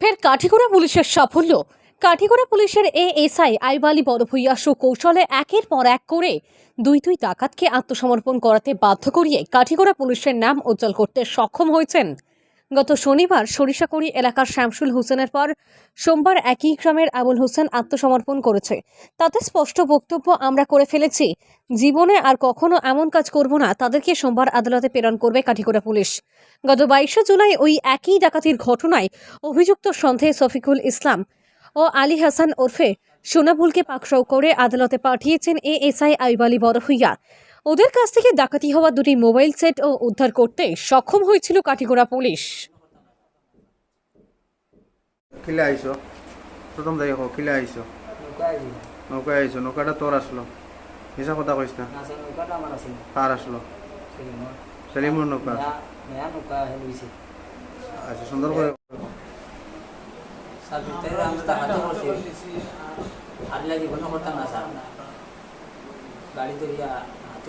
ফের কাঠিগোড়া পুলিশের সাফল্য। কাঠিগোড়া পুলিশের এএসআই আইবালি বড়ভূইয়া সুকৌশলে একের পর এক করে দুই দুই ডাকাতকে আত্মসমর্পণ করাতে বাধ্য করিয়ে কাঠিগোড়া পুলিশের নাম উজ্জ্বল করতে সক্ষম হয়েছেন গত শনিবার সরিষাকড়ি এলাকার শামসুল হোসেনের পর সোমবার একই গ্রামের আবুল হোসেন আত্মসমর্পণ করেছে। তাতে স্পষ্ট বক্তব্য আমরা করে ফেলেছি। জীবনে আর কখনো এমন কাজ করব না, তাদেরকে সোমবার আদালতে প্রেরণ করবে কাঠিগড়া পুলিশ। গত বাইশে জুলাই ওই একই ডাকাতির ঘটনায় অভিযুক্ত সন্দেহে শফিকুল ইসলাম ও আলী হাসান ওরফে সোনাবুলকে পাকড়াও করে আদালতে পাঠিয়েছেন এএসআই আইবালি বড়ভূইয়া। ওদের কাছ থেকে ডাকাতি হওয়া দুটি মোবাইল সেট ও উদ্ধার করতে সক্ষম হয়েছিল কাঠিগড়া পুলিশ কিলে আইছো প্রথম হোক কিলে আইছো। নৌকায় আইছো নৌকাটা তোর আসলো হিসাব কথা কইস না। কার আসলো সেলিমুর নৌকা নৌকা। আচ্ছা সুন্দর করে না, স্যার। গাড়ি তো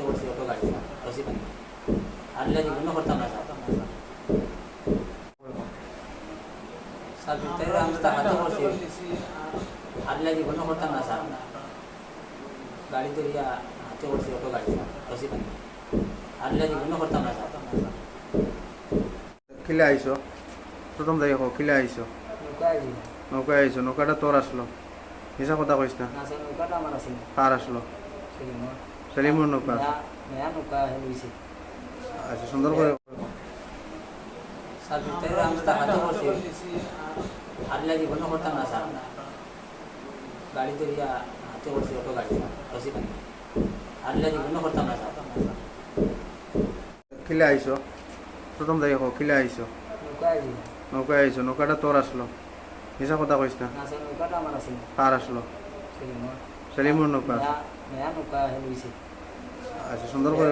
হাতে করছি, অটো গাড়ি, স্যার। রশি বাঁধি। আল্লাহ জীবনও করতাম না, স্যার। ভিতরে আমরা তাকাতে করছি। আল্লাহ জীবনও করতাম না, স্যার। গাড়ি ইয়া হাতে করছি, অটো গাড়ি। রশি বাঁধি। আল্লাহ জীবনও করতাম না, স্যার। কিলে আইছো প্রথম দায়ী হোক কিলে আইছো নৌকায় জি। আইছো নৌকাটা তোর আসলো হিসাব কথা কইস না। কার আসলো সেলিমর। নৌকা নৌকা হে লইছে। আচ্ছা সুন্দর করে স্যার, ভিতরে আমরা তাকাতে করছি। আল্লাহ জীবনও করতাম না, স্যার। গাড়ি তো ইয়া হাতে করছি, অটো গাড়ি, স্যার। রশি বাঁধি। জীবনও করতাম না, স্যার। কিলে আইছো প্রথম হোক কিলে আইছো নৌকায় আইছো নৌকাটা তোর আসলো হিসাব কথা কইস না। কার আসলো সেলিমর। নৌকা নৌকা হে লইছে। আচ্ছা সুন্দর করে